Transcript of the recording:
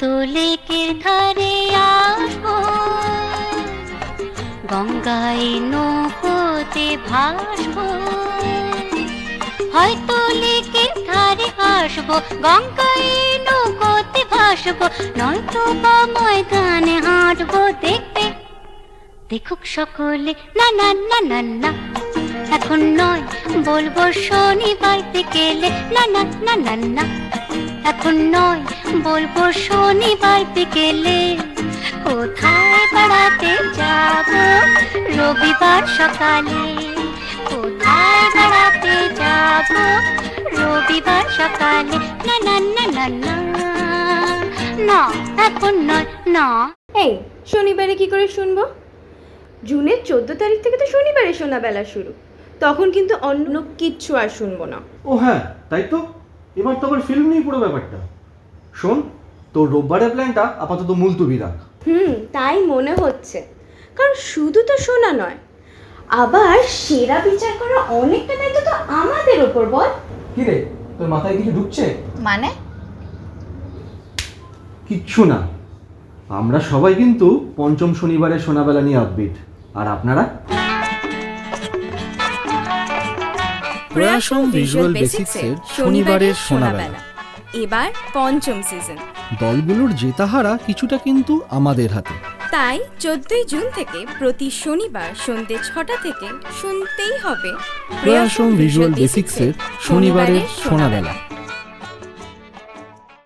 তো লেকের আসব গঙ্গায় নৌকোতে ভাসবো হয়তো লেকের ধারে আসব, গঙ্গায় নৌকোতে ভাসবো, নয়তো বা ময়দানে হাঁটবো দেখতে। দেখুক সকলে, না না না না না। এখন নয়, বলব শনিবার বিকেলে না না না না না। এখন নয় বলব শনিবার বিকেলে কোথায় বেড়াতে যাব? রবিবার সকালে কোথায় বেড়াতে যাব? রবিবার সকালে না না না না না না এখন নয় না। এই শনিবারে কি করে শুনব? জুনের চোদ্দ তারিখ থেকে তো শনিবারে শোনাবেলা শুরু। তখন কিন্তু অন্য কিচ্ছু আর শুনব না। ও হ্যাঁ তাই তো? এবার তো আবার ফিল্ম নিয়ে পুরো ব্যাপারটা। শোন তোর রোববারের প্ল্যানটা আপাতত মুলতুবি রাখ হুম তাই মনে হচ্ছে। কারণ শুধু তো শোনা নয় আবার সেরা বিচার করা অনেকটা দায়িত্ব তো আমাদের ওপর বল। কি রে তোর মাথায় কিছু ঢুকছে? মানে? কিচ্ছু না। আমরা সবাই কিন্তু পঞ্চম শনিবারের সোনাবেলা নিয়ে আপবিট আর আপনারা? প্রয়াসম ভিজুয়াল বেসিক্সের শনিবারের শোনাবেলা এবার পঞ্চম সিজন দলগুলোর জেতাহারা কিছুটা কিন্তু আমাদের হাতে। তাই চোদ্দই জুন থেকে প্রতি শনিবার সন্ধ্যে ছটা থেকে শুনতেই হবে প্রয়াসম ভিজুয়াল বেসিক্সের শনিবারের শোনাবেলা